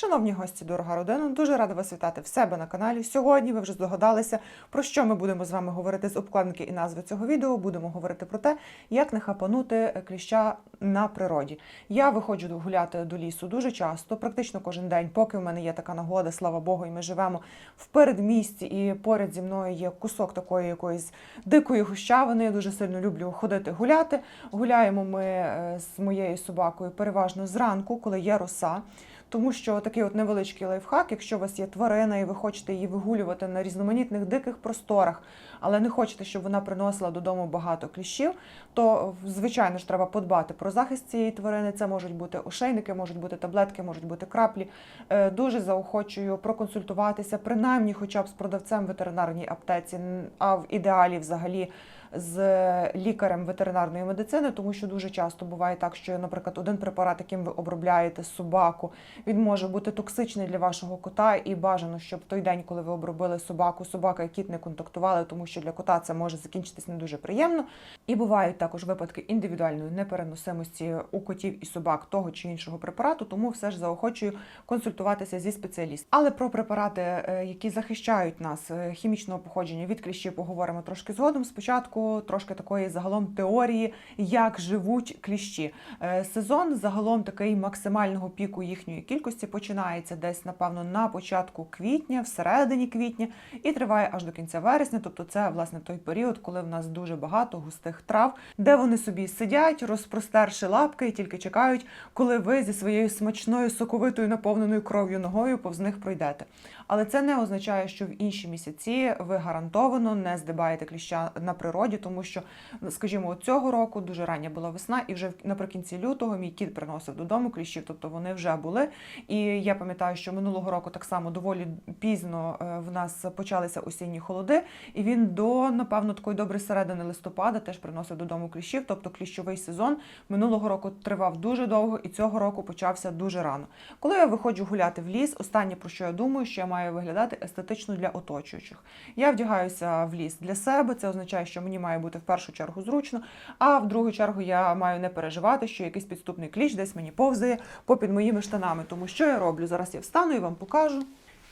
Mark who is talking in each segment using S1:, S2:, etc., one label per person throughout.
S1: Шановні гості, дорога родина, дуже рада вас вітати в себе на каналі. Сьогодні ви вже здогадалися, про що ми будемо з вами говорити з обкладинки і назви цього відео. Будемо говорити про те, як не хапанути кліща на природі. Я виходжу гуляти до лісу дуже часто, практично кожен день, поки в мене є така нагода, слава Богу, і ми живемо в передмісті, і поряд зі мною є кусок такої якоїсь дикої гущавини. Я дуже сильно люблю ходити гуляти. Гуляємо ми е, з моєю собакою переважно зранку, коли є роса. Тому що такий от невеличкий лайфхак, якщо у вас є тварина і ви хочете її вигулювати на різноманітних диких просторах, але не хочете, щоб вона приносила додому багато кліщів, то звичайно ж треба подбати про захист цієї тварини. Це можуть бути ошейники, можуть бути таблетки, можуть бути краплі. Е, Дуже заохочую проконсультуватися, принаймні, хоча б з продавцем ветеринарній аптеці, а в ідеалі взагалі з лікарем ветеринарної медицини, тому що дуже часто буває так, що, наприклад, один препарат, яким ви обробляєте собаку, він може бути токсичний для вашого кота, і бажано, щоб в той день, коли ви обробили собаку, собака і кіт не контактували, тому що для кота це може закінчитись не дуже приємно. І бувають також випадки індивідуальної непереносимості у котів і собак того чи іншого препарату, тому все ж заохочую консультуватися зі спеціалістом. Але про препарати, е, які захищають нас е, хімічного походження від кліщів, поговоримо трошки згодом. Спочатку трошки такої загалом теорії, як живуть кліщі. Е, Сезон загалом такий максимального піку їхньої кількості починається десь, напевно, на початку квітня, всередині квітня, і триває аж до кінця вересня. Тобто, це власне той період, коли в нас дуже багато густих трав, де вони собі сидять, розпростерши лапки і тільки чекають, коли ви зі своєю смачною соковитою наповненою кров'ю ногою повз них пройдете. Але це не означає, що в інші місяці ви гарантовано не здибаєте кліща на природі, тому що, скажімо, цього року дуже рання була весна, і вже наприкінці лютого мій кіт приносив додому кліщів, тобто вони вже були. І я пам'ятаю, що минулого року так само доволі пізно е, в нас почалися осінні холоди, і він до напевно такої доброї середини листопада теж приносив додому кліщів. Тобто кліщовий сезон минулого року тривав дуже довго, і цього року почався дуже рано. Коли я виходжу гуляти в ліс, останнє про що я думаю, що я маю виглядати естетично для оточуючих. Я вдягаюся в ліс для себе. Це означає, що мені має бути в першу чергу зручно, а в другу чергу я маю не переживати, що якийсь підступний кліч десь мені повзає попід моїми штанами. Тому що я роблю? Зараз я встану і вам покажу.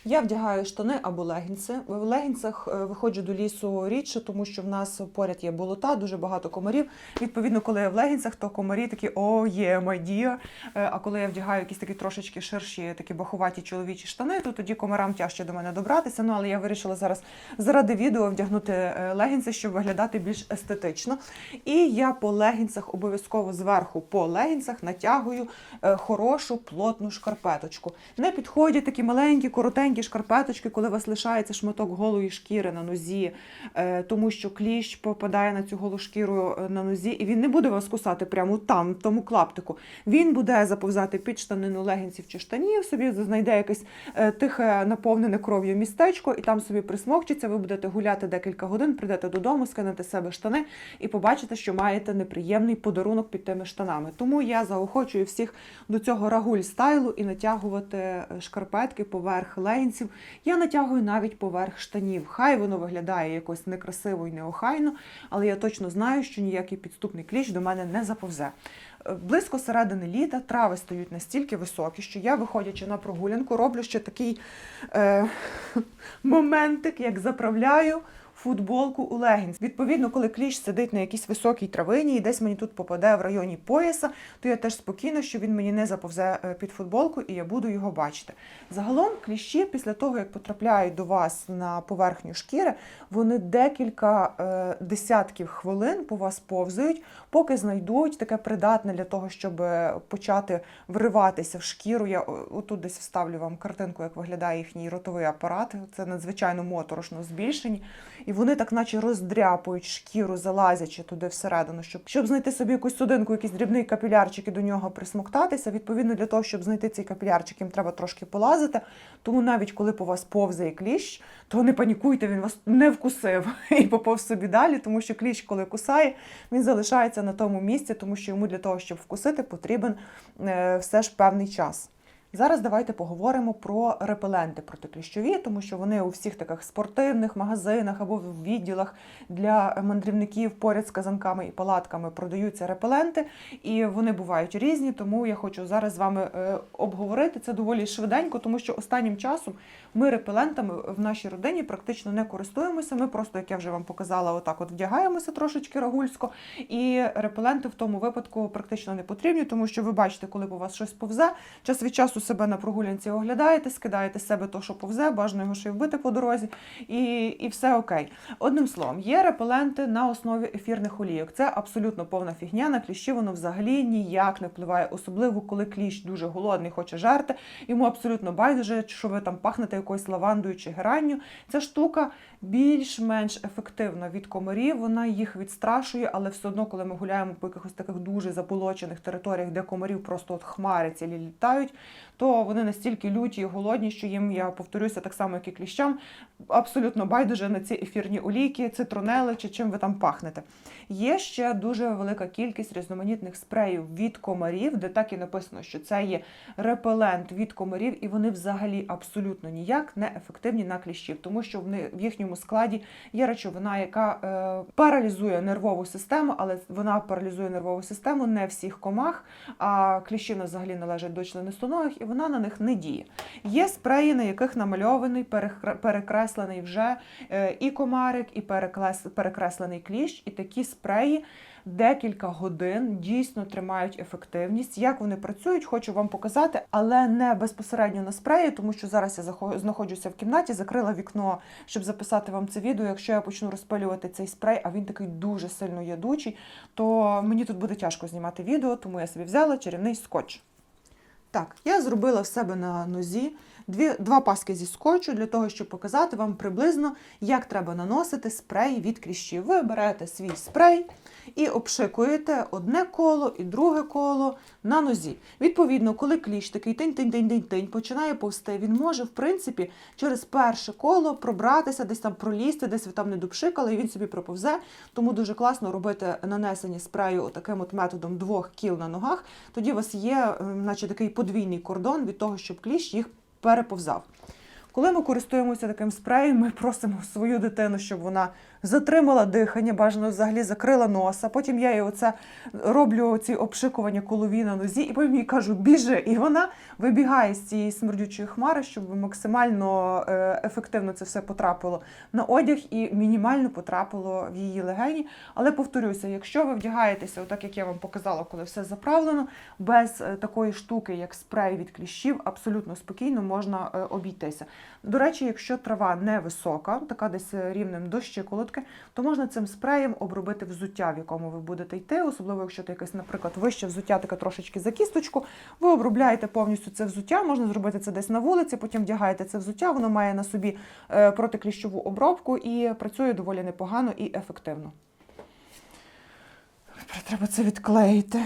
S1: Я вдягаю штани або легінси. В легінсах е, виходжу до лісу рідше, тому що в нас поряд є болота, дуже багато комарів. Відповідно, коли я в легінсах, то комарі такі о, є майдія. А коли я вдягаю якісь такі трошечки ширші, такі бахуваті чоловічі штани, то тоді комарам тяжче до мене добратися. Ну але я вирішила зараз заради відео вдягнути е, легінси, щоб виглядати більш естетично. І я по легінсах обов'язково зверху по легінсах натягую е, хорошу плотну шкарпеточку. Не підходять такі маленькі, коротенькі шкарпеточки, коли у вас лишається шматок голої шкіри на нозі, е, тому що кліщ попадає на цю голу шкіру е, на нозі, і він не буде вас кусати прямо там, в тому клаптику. Він буде заповзати під штанину легінців чи штанів, собі знайде якесь е, тихе наповнене кров'ю містечко, і там собі присмокчиться. Ви будете гуляти декілька годин, прийдете додому, скинете себе штани і побачите, що маєте неприємний подарунок під тими штанами. Тому я заохочую всіх до цього рагуль стайлу і натягувати шкарпетки поверх легінців. Я натягую навіть поверх штанів. Хай воно виглядає якось некрасиво і неохайно, але я точно знаю, що ніякий підступний кліч до мене не заповзе. Е, Близько середини літа трави стають настільки високі, що я, виходячи на прогулянку, роблю ще такий е, моментик, як заправляю футболку у легінс. Відповідно, коли кліщ сидить на якійсь високій травині і десь мені тут попаде в районі пояса, то я теж спокійна, що він мені не заповзе е, під футболку і я буду його бачити. Загалом кліщі після того, як потрапляють до вас на поверхню шкіри, вони декілька е, десятків хвилин по вас повзають, поки знайдуть таке придатне для того, щоб е, почати вриватися в шкіру. Я отут десь вставлю вам картинку, як виглядає їхній ротовий апарат. Це надзвичайно моторошно збільшені. І вони так, наче роздряпують шкіру, залазячи туди всередину, щоб, щоб знайти собі якусь судинку, якийсь дрібний капілярчик і до нього присмоктатися. Відповідно, для того, щоб знайти цей капілярчик, їм треба трошки полазити. Тому навіть коли по вас повзає кліщ, то не панікуйте, він вас не вкусив і поповз собі далі, тому що кліщ, коли кусає, він залишається на тому місці, тому що йому для того, щоб вкусити, потрібен е, все ж певний час. Зараз давайте поговоримо про репеленти протикліщові, тому що вони у всіх таких спортивних магазинах або в відділах для мандрівників поряд з казанками і палатками продаються репеленти, і вони бувають різні. Тому я хочу зараз з вами е, обговорити це доволі швиденько, тому що останнім часом ми репелентами в нашій родині практично не користуємося. Ми просто, як я вже вам показала, отак от вдягаємося трошечки рагульсько, і репеленти в тому випадку практично не потрібні, тому що ви бачите, коли по вас щось повзе, час від часу себе на прогулянці оглядаєте, скидаєте з себе то, що повзе, бажано його ще й вбити по дорозі, і, і все окей. Одним словом, є репеленти на основі ефірних олійок. Це абсолютно повна фігня. На кліщі воно взагалі ніяк не впливає, особливо коли кліщ дуже голодний, хоче жерти. Йому абсолютно байдуже, що ви там пахнете якоюсь лавандою чи геранню. Ця штука більш-менш ефективна від комарів. Вона їх відстрашує, але все одно, коли ми гуляємо по якихось таких дуже заболочених територіях, де комарів просто от хмари цілі літають, то вони настільки люті і голодні, що їм, я повторюся, так само, як і кліщам, абсолютно байдуже на ці ефірні олійки, цитронели чи чим ви там пахнете. Є ще дуже велика кількість різноманітних спреїв від комарів, де так і написано, що це є репелент від комарів, і вони взагалі абсолютно ніяк не ефективні на кліщів, тому що в їхньому складі є речовина, яка е, паралізує нервову систему, але вона паралізує нервову систему не всіх комах, а нас взагалі належать до членистоногих, і вона на них не діє. Є спреї, на яких намальований, перекреслений вже е, і комарик, і перекреслений кліщ, і такі спреї декілька годин дійсно тримають ефективність. Як вони працюють, хочу вам показати, але не безпосередньо на спреї, тому що зараз я знаходжуся в кімнаті, закрила вікно, щоб записати вам це відео. Якщо я почну розпилювати цей спрей, а він такий дуже сильно ядучий, то мені тут буде тяжко знімати відео, тому я собі взяла чарівний скотч. Так, я зробила в себе на нозі дві, два паски зі скотчу для того, щоб показати вам приблизно, як треба наносити спрей від кліщів. Ви берете свій спрей і обшикуєте одне коло і друге коло на нозі. Відповідно, коли кліщ такий тинь-тинь-тинь-тинь-тинь починає повсти, він може, в принципі, через перше коло пробратися, десь там пролізти, десь ви там не допшикали, і він собі проповзе. Тому дуже класно робити нанесення спрею таким от методом двох кіл на ногах. Тоді у вас є, е, наче такий подвійний кордон від того, щоб кліщ їх переповзав. Коли ми користуємося таким спреєм, ми просимо свою дитину, щоб вона затримала дихання, бажано взагалі закрила носа. Потім я їй оце роблю ці обшикування колові на нозі, і потім їй кажу, біжи. І вона вибігає з цієї смердючої хмари, щоб максимально е, ефективно це все потрапило на одяг і мінімально потрапило в її легені. Але повторюся, якщо ви вдягаєтеся, отак як я вам показала, коли все заправлено, без е, такої штуки, як спрей від кліщів, абсолютно спокійно можна е, обійтися. До речі, якщо трава не висока, така десь рівнем до щиколотки, то можна цим спреєм обробити взуття, в якому ви будете йти, особливо якщо це якесь, наприклад, вище взуття, таке трошечки за кісточку. Ви обробляєте повністю це взуття, можна зробити це десь на вулиці, потім вдягаєте це взуття, воно має на собі е, протикліщову обробку і працює доволі непогано і ефективно. Треба це відклеїти.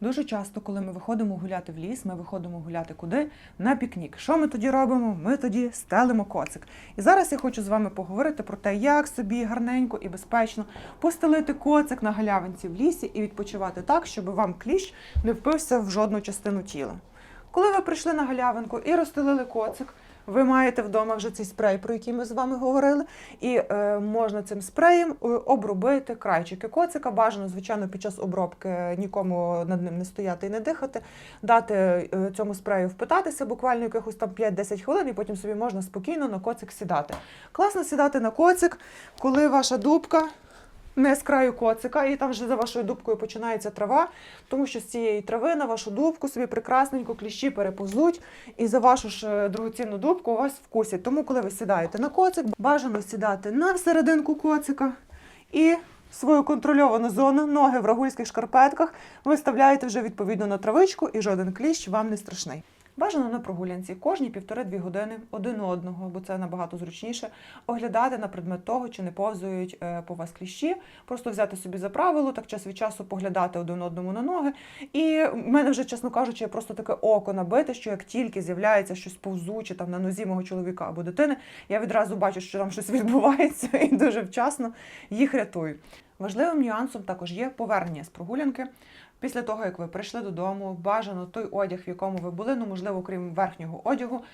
S1: Дуже часто, коли ми виходимо гуляти в ліс, ми виходимо гуляти куди? На пікнік. Що ми тоді робимо? Ми тоді стелимо коцик. І зараз я хочу з вами поговорити про те, як собі гарненько і безпечно постелити коцик на галявинці в лісі і відпочивати так, щоб вам кліщ не впився в жодну частину тіла. Коли ви прийшли на галявинку і розстелили коцик, ви маєте вдома вже цей спрей, про який ми з вами говорили, і е, можна цим спреєм е, обробити крайчики коцика. Бажано, звичайно, під час обробки нікому над ним не стояти і не дихати, дати е, цьому спрею впитатися буквально якихось там 5-10 хвилин, і потім собі можна спокійно на коцик сідати. Класно сідати на коцик, коли ваша дубка не з краю коцика, і там вже за вашою дубкою починається трава, тому що з цієї трави на вашу дубку собі прекрасненько кліщі переповзуть, і за вашу ж е, дорогоцінну дубку вас вкусять. Тому, коли ви сідаєте на коцик, бажано сідати на серединку коцика і свою контрольовану зону, ноги в рагульських шкарпетках, виставляєте вже відповідно на травичку, і жоден кліщ вам не страшний. Бажано на прогулянці кожні півтори-дві години один одного, бо це набагато зручніше, оглядати на предмет того, чи не повзують е, по вас кліщі, просто взяти собі за правило, так час від часу поглядати один одному на ноги. І в мене вже, чесно кажучи, просто таке око набите, що як тільки з'являється щось повзуче там на нозі мого чоловіка або дитини, я відразу бачу, що там щось відбувається, і дуже вчасно їх рятую. Важливим нюансом також є повернення з прогулянки. Після того, як ви прийшли додому, бажано той одяг, в якому ви були, ну можливо, крім верхнього одягу,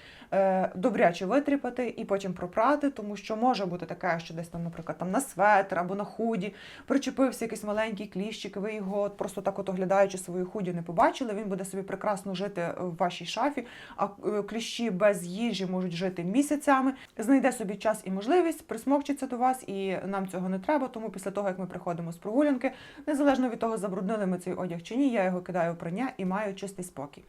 S1: добряче витріпати і потім пропрати, тому що може бути таке, що десь там, наприклад, там на светр або на худі причепився якийсь маленький кліщик, ви його просто так, от оглядаючи свою худі, не побачили. Він буде собі прекрасно жити в вашій шафі. А е, кліщі без їжі можуть жити місяцями. Знайде собі час і можливість, присмокчиться до вас, і нам цього не треба. Тому після того, як ми приходимо з прогулянки, незалежно від того, забруднили ми цей одяг чи ні, я його кидаю в прання і маю чистий спокій.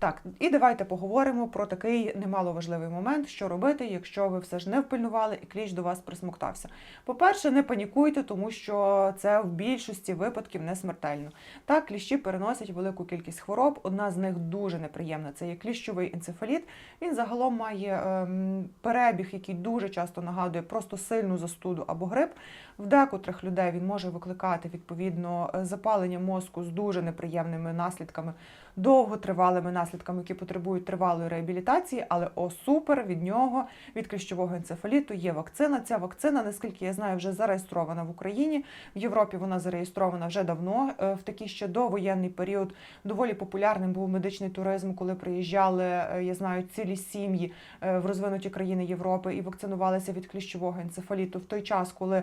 S1: Так, і давайте поговоримо про такий немаловажливий момент, що робити, якщо ви все ж не впильнували і кліщ до вас присмоктався. По-перше, не панікуйте, тому що це в більшості випадків не смертельно. Так, кліщі переносять велику кількість хвороб. Одна з них дуже неприємна. Це є кліщовий енцефаліт. Він загалом має ем, перебіг, який дуже часто нагадує просто сильну застуду або грип. В декотрих людей він може викликати відповідно запалення мозку з дуже неприємними наслідками, довготривалими наслідками, які потребують тривалої реабілітації. Але о супер від нього, від кліщового енцефаліту, є вакцина. Ця вакцина, наскільки я знаю, вже зареєстрована в Україні. В Європі вона зареєстрована вже давно. Е, В такий ще довоєнний період доволі популярним був медичний туризм, коли приїжджали, е, я знаю, цілі сім'ї е, в розвинуті країни Європи і вакцинувалися від кліщового енцефаліту в той час, коли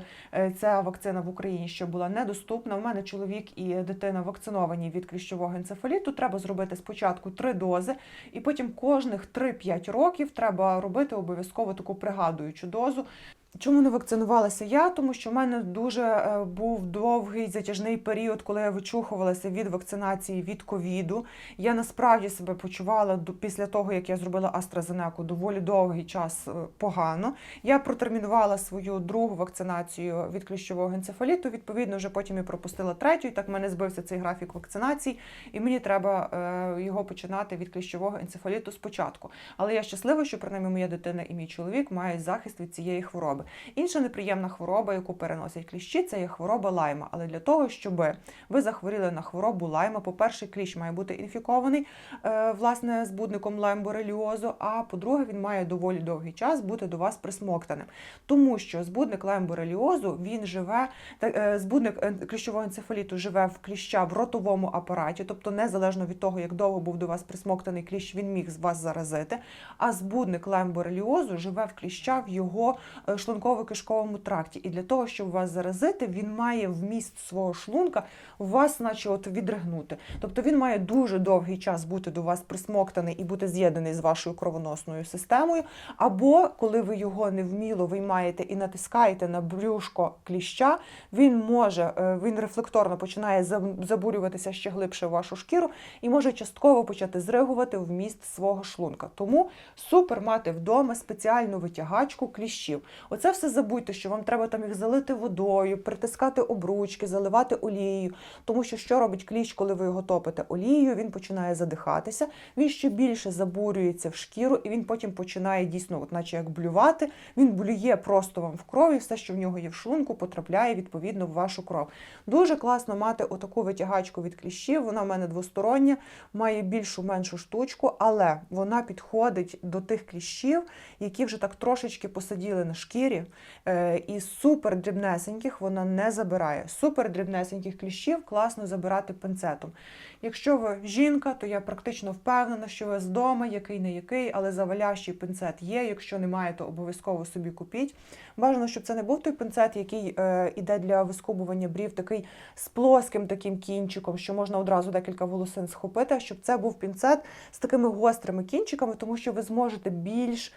S1: ця вакцина в Україні ще була недоступна. У мене чоловік і дитина вакциновані від кліщового енцефаліту. Треба зробити спочатку три дози, і потім кожних 3-5 років треба робити обов'язково таку пригадуючу дозу. Чому не вакцинувалася я? Тому що в мене дуже е, був довгий затяжний період, коли я вичухувалася від вакцинації від ковіду. Я насправді себе почувала після того, як я зробила AstraZeneca, доволі довгий час е, погано. Я протермінувала свою другу вакцинацію від кліщового енцефаліту. Відповідно, вже потім і пропустила третю. І так в мене збився цей графік вакцинації, і мені треба е, його починати від кліщового енцефаліту спочатку. Але я щаслива, що принаймні моя дитина і мій чоловік мають захист від цієї хвороби. Інша неприємна хвороба, яку переносять кліщі, це є хвороба лайма. Але для того, щоб ви захворіли на хворобу лайма, по-перше, кліщ має бути інфікований е, власне збудником лаймбореліозу. А по-друге, він має доволі довгий час бути до вас присмоктаним. Тому що збудник лаймбореліозу він живе, е, збудник е, кліщового енцефаліту живе в кліща в ротовому апараті, тобто незалежно від того, як довго був до вас присмоктаний кліщ, він міг з вас заразити. А збудник лаймбореліозу живе в кліща в його шлунково-кишковому тракті. І для того, щоб вас заразити, він має вміст свого шлунка вас, наче от відригнути. Тобто він має дуже довгий час бути до вас присмоктаний і бути з'єднаний з вашою кровоносною системою. Або коли ви його невміло виймаєте і натискаєте на брюшко кліща, він може, е, він рефлекторно починає забурюватися ще глибше в вашу шкіру і може частково почати зригувати вміст свого шлунка. Тому супер мати вдома спеціальну витягачку кліщів. Оце все забудьте, що вам треба там їх залити водою, притискати обручки, заливати олією. Тому що що робить кліщ, коли ви його топите олією, він починає задихатися, він ще більше забурюється в шкіру, і він потім починає дійсно, от наче як блювати. Він блює просто вам в крові, все, що в нього є в шлунку, потрапляє відповідно в вашу кров. Дуже класно мати отаку витягачку від кліщів. Вона в мене двостороння, має більшу меншу штучку, але вона підходить до тих кліщів, які вже так трошечки посиділи на шкірі, е, і супер дрібнесеньких вона не забирає. Супер дрібнесеньких кліщів класно забирати пинцетом. Якщо ви жінка, то я практично впевнена, що ви з дому, який не який, але завалящий пинцет є. Якщо немає, то обов'язково собі купіть. Бажано, щоб це не був той пинцет, який е, іде для вискубування брів, такий з плоским таким кінчиком, що можна одразу декілька волосин схопити, а щоб це був пінцет з такими гострими кінчиками, тому що ви зможете більш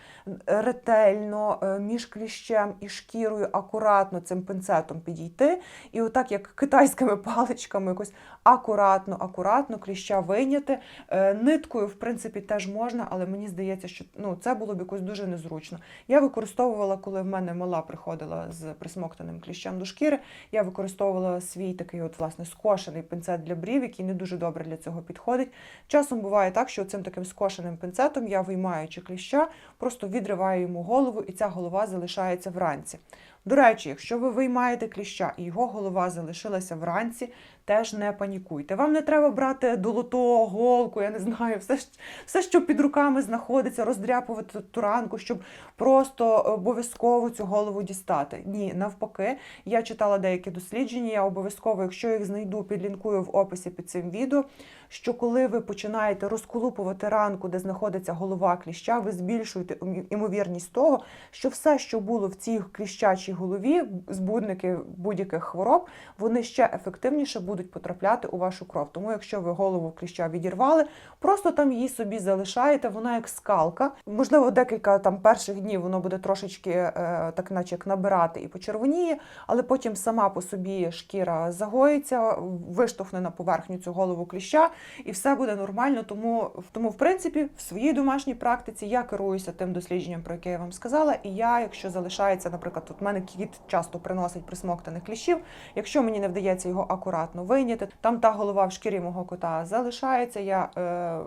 S1: ретельно е, між кліщем і шкірою акуратно цим пинцетом підійти. І отак, як китайськими паличками, якось акуратно, акуратно кліща вийняти. Е, Ниткою, в принципі, теж можна, але мені здається, що ну, це було б якось дуже незручно. Я використовувала, коли в мене мала приходила з присмоктаним кліщем до шкіри, я використовувала свій такий от, власне, скошений пинцет для брів, який не дуже добре для цього підходить. Часом буває так, що цим таким скошеним пинцетом я, виймаючи кліща, просто відриваю йому голову, і ця голова залишається вранці. До речі, якщо ви виймаєте кліща і його голова залишилася вранці, теж не панікуйте. Вам не треба брати долото, голку, я не знаю, все, все, що під руками знаходиться, роздряпувати ту ранку, щоб просто обов'язково цю голову дістати. Ні, навпаки, я читала деякі дослідження. Я обов'язково, якщо їх знайду, підлінкую в описі під цим відео. Що коли ви починаєте розколупувати ранку, де знаходиться голова кліща, ви збільшуєте імовірність того, що все, що було в цій кліщачій голові, збудники будь-яких хвороб, вони ще ефективніше будуть потрапляти у вашу кров. Тому, якщо ви голову кліща відірвали, просто там її собі залишаєте, вона як скалка. Можливо, декілька там перших днів воно буде трошечки е, так, наче як набирати і почервоніє, але потім сама по собі шкіра загоїться, виштовхне на поверхню цю голову кліща, і все буде нормально. Тому, тому в принципі, в своїй домашній практиці я керуюся тим дослідженням, про яке я вам сказала. І я, якщо залишається, наприклад, тут мене кіт часто приносить присмоктаних кліщів. Якщо мені не вдається його акуратно вийняти, там та голова в шкірі мого кота залишається. Я е,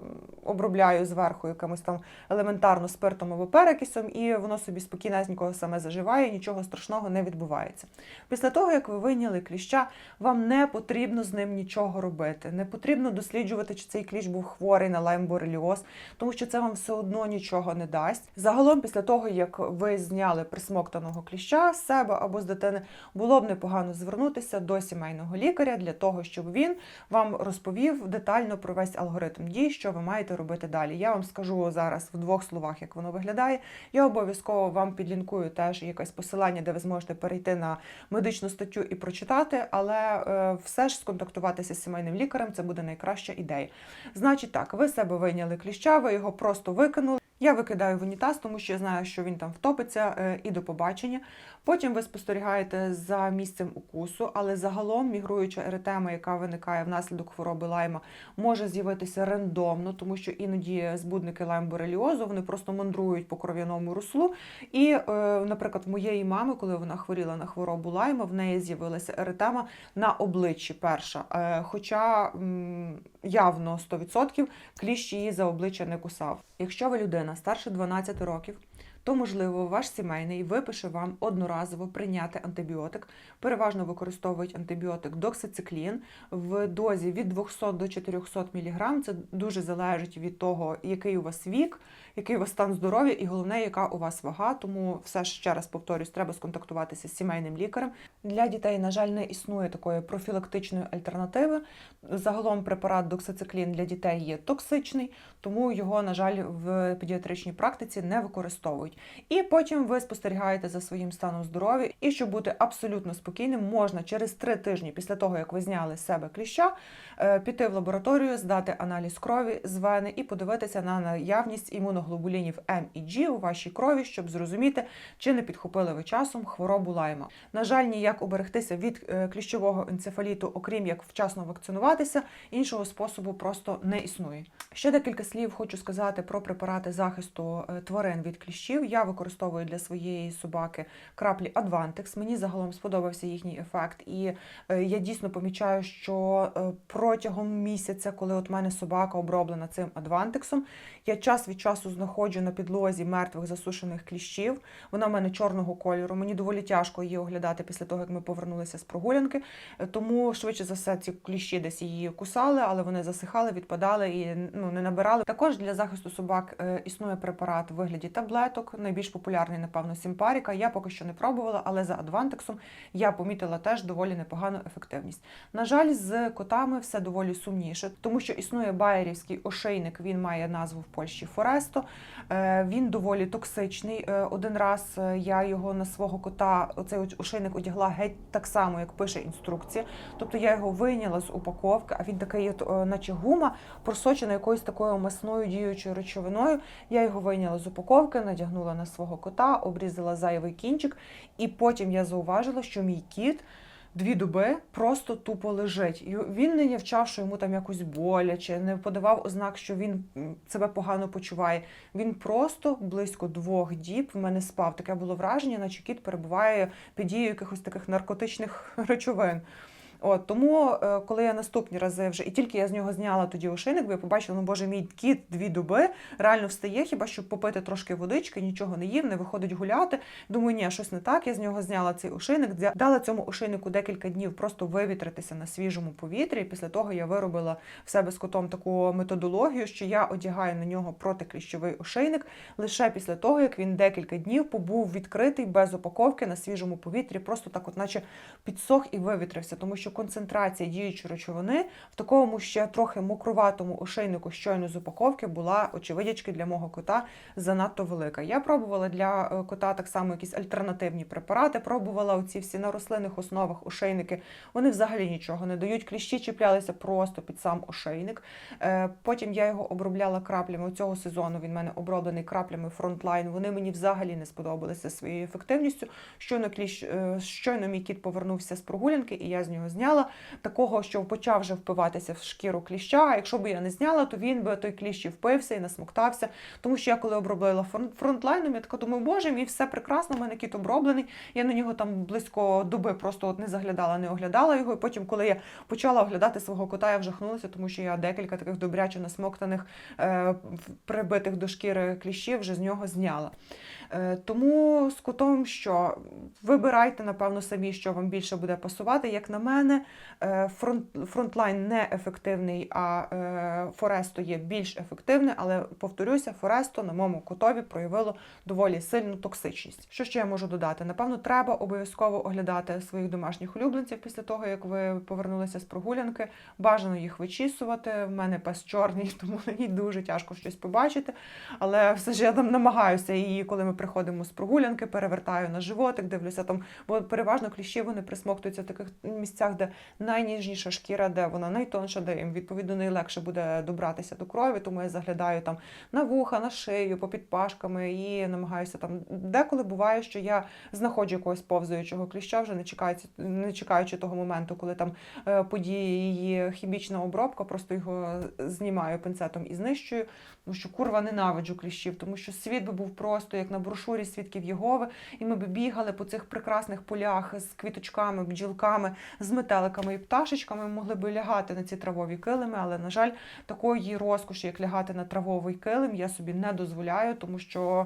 S1: обробляю зверху якимось там елементарно спиртом або перекисом, і воно собі спокійненько саме заживає, нічого страшного не відбувається. Після того, як ви вийняли кліща, вам не потрібно з ним нічого робити. Не потрібно досліджувати, чи цей кліщ був хворий на лаймбореліоз, тому що це вам все одно нічого не дасть. Загалом, після того, як ви зняли присмоктаного кліща себе або з дитини, було б непогано звернутися до сімейного лікаря для того, щоб він вам розповів детально про весь алгоритм дій, що ви маєте робити далі. Я вам скажу зараз в двох словах, як воно виглядає. Я обов'язково вам підлінкую теж якесь посилання, де ви зможете перейти на медичну статтю і прочитати, але е, все ж сконтактуватися з сімейним лікарем це буде найкраща ідея. Значить, так, ви себе вийняли кліща, ви його просто викинули. Я викидаю в унітаз, тому що я знаю, що він там втопиться е, і до побачення. Потім ви спостерігаєте за місцем укусу, але загалом мігруюча еретема, яка виникає внаслідок хвороби лайма, може з'явитися рандомно, тому що іноді збудники лаймбореліозу вони просто мандрують по кров'яному руслу. І, е, наприклад, в моєї мами, коли вона хворіла на хворобу лайма, в неї з'явилася еретема на обличчі перша. Е, Хоча явно 100% кліщ її за обличчя не кусав. Якщо ви людина старше 12 років, то можливо ваш сімейний випише вам одноразово прийняти антибіотик. Переважно використовують антибіотик доксициклін в дозі від 200 до 400 мг. Це дуже залежить від того, який у вас вік, який у вас стан здоров'я, і головне, яка у вас вага. Тому все ще раз повторюсь, треба сконтактуватися з сімейним лікарем. Для дітей, на жаль, не існує такої профілактичної альтернативи. Загалом препарат доксициклін для дітей є токсичний, тому його, на жаль, в педіатричній практиці не використовують. І потім ви спостерігаєте за своїм станом здоров'я. І щоб бути абсолютно спокійним, можна через три тижні після того, як ви зняли з себе кліща, е, піти в лабораторію, здати аналіз крові з вени і подивитися на наявність імуноглобулінів М і G у вашій крові, щоб зрозуміти, чи не підхопили ви часом хворобу лайма. На жаль, ніяк уберегтися від е, кліщового енцефаліту, окрім як вчасно вакцинуватися, іншого способу просто не існує. Ще декілька слів хочу сказати про препарати захисту е, тварин від кліщів. Я використовую для своєї собаки краплі Advantex. Мені загалом сподобався їхній ефект, і е, я дійсно помічаю, що протягом місяця, коли от мене собака оброблена цим Адвантексом, я час від часу знаходжу на підлозі мертвих засушених кліщів. Вона в мене чорного кольору. Мені доволі тяжко її оглядати після того, як ми повернулися з прогулянки. Е, Тому швидше за все ці кліщі десь її кусали, але вони засихали, відпадали і ну не набирали. Також для захисту собак е, існує препарат в вигляді таблеток. Найбільш популярний, напевно, сімпаріка. Я поки що не пробувала, але за адвантексом я помітила теж доволі непогану ефективність. На жаль, з котами все доволі сумніше, тому що існує байерівський ошейник. Він має назву в Польщі Форесто. Е, Він доволі токсичний. Е, Один раз е, я його на свого кота, оцей ошейник одягла геть так само, як пише інструкція. Тобто я його вийняла з упаковки, а він такий, наче гума, просочена якоюсь такою масною діючою речовиною. Я його вийняла з упаковки, надягнула на свого кота, обрізала зайвий кінчик, і потім я зауважила, що мій кіт. Дві доби просто тупо лежить. І він не явчав, що йому там якось боляче, не подавав ознак, що він себе погано почуває. Він просто близько двох діб в мене спав. Таке було враження, наче кіт перебуває під дією якихось таких наркотичних речовин. От тому, е, коли я наступні рази вже і тільки я з нього зняла тоді ошейник, бо я побачила, ну боже, мій кіт дві доби реально встає, хіба щоб попити трошки водички, нічого не їв, не виходить гуляти. Думаю, ні, щось не так. Я з нього зняла цей ошейник, дала цьому ошейнику декілька днів просто вивітритися на свіжому повітрі. І після того я виробила в себе з котом таку методологію, що я одягаю на нього протикліщовий ошейник лише після того, як він декілька днів побув відкритий без упаковки на свіжому повітрі, просто так, от наче підсох і вивітрився, тому що концентрація діючої речовини в такому ще трохи мокруватому ошейнику щойно з упаковки була очевидячки для мого кота занадто велика. Я пробувала для е, кота так само якісь альтернативні препарати. Пробувала оці всі на рослинних основах ошейники. Вони взагалі нічого не дають. Кліщі чіплялися просто під сам ошейник. Е, Потім я його обробляла краплями. Цього сезону він в мене оброблений краплями фронтлайн. Вони мені взагалі не сподобалися своєю ефективністю. Щойно кліщ, е, щойно мій кіт повернувся з прогулянки, і я з нього зняла такого, що почав вже впиватися в шкіру кліща. А якщо б я не зняла, то він би той кліщ і впився і насмоктався. Тому що я коли обробила фрон- фронтлайном, я така думаю, боже, мій все прекрасно, в мене кіт оброблений. Я на нього там близько доби просто от не заглядала, не оглядала його. І потім, коли я почала оглядати свого кота, я вжахнулася, тому що я декілька таких добряче насмоктаних, е, прибитих до шкіри кліщів вже з нього зняла. Е, Тому з котом що вибирайте, напевно, самі, що вам більше буде пасувати. Як на мене, е, фронт, фронтлайн не ефективний, а е, Форесто є більш ефективне, але повторюся, Форесто на моєму котові проявило доволі сильну токсичність. Що ще я можу додати? Напевно, треба обов'язково оглядати своїх домашніх улюбленців після того, як ви повернулися з прогулянки. Бажано їх вичісувати. В мене пес чорний, тому мені дуже тяжко щось побачити. Але все ж я там намагаюся її, коли ми приходимо з прогулянки, перевертаю на животик, дивлюся там, бо переважно кліщі вони присмоктуються в таких місцях, де найніжніша шкіра, де вона найтонша, де їм відповідно найлегше буде добратися до крові. Тому я заглядаю там на вуха, на шию, попід пашками і намагаюся там. Деколи буває, що я знаходжу якогось повзаючого кліща, вже не чекаючи, не чекаючи того моменту, коли там е, подіє її хімічна обробка, просто його знімаю пинцетом і знищую. Тому що курва ненавиджу кліщів, тому що світ би був просто як на брошурі свідків Єгови, і ми б бігали по цих прекрасних полях з квіточками, бджілками, з метеликами і пташечками. Ми могли б лягати на ці травові килими, але на жаль, такої розкоші, як лягати на травовий килим, я собі не дозволяю, тому що.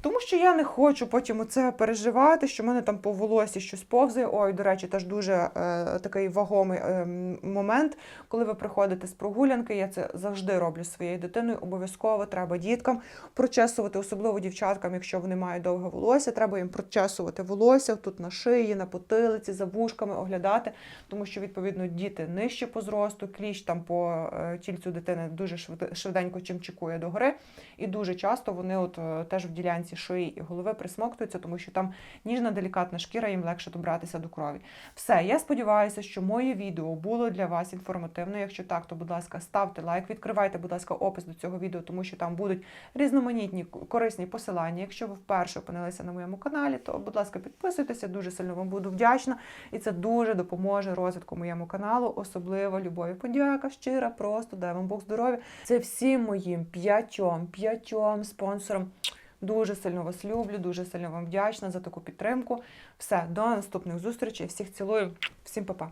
S1: Тому що я не хочу потім оце переживати, що в мене там по волосі щось повзає. Ой, до речі, теж дуже е, такий вагомий е, момент, коли ви приходите з прогулянки. Я це завжди роблю своєю дитиною. Обов'язково треба діткам прочесувати, особливо дівчаткам, якщо вони мають довге волосся. Треба їм прочесувати волосся тут на шиї, на потилиці, за вушками оглядати, тому що відповідно діти нижче по зросту, кліщ там по е, тільцю дитини дуже швид- швиденько чимчикує до гори. І дуже часто вони от е, теж в ділянці шиї і голови присмоктуються, тому що там ніжна делікатна шкіра, їм легше добратися до крові. Все, я сподіваюся, що моє відео було для вас інформативне. Якщо так, то будь ласка, ставте лайк, відкривайте, будь ласка, опис до цього відео, тому що там будуть різноманітні корисні посилання. Якщо ви вперше опинилися на моєму каналі, то будь ласка, підписуйтеся, дуже сильно вам буду вдячна. І це дуже допоможе розвитку моєму каналу, особливо любові. Подяка щира, просто дай вам Бог здоров'я. Це всім моїм п'ятьом, п'ятьом спонсорам. Дуже сильно вас люблю, дуже сильно вам вдячна за таку підтримку. Все, до наступних зустрічей. Всіх цілую, всім па-па.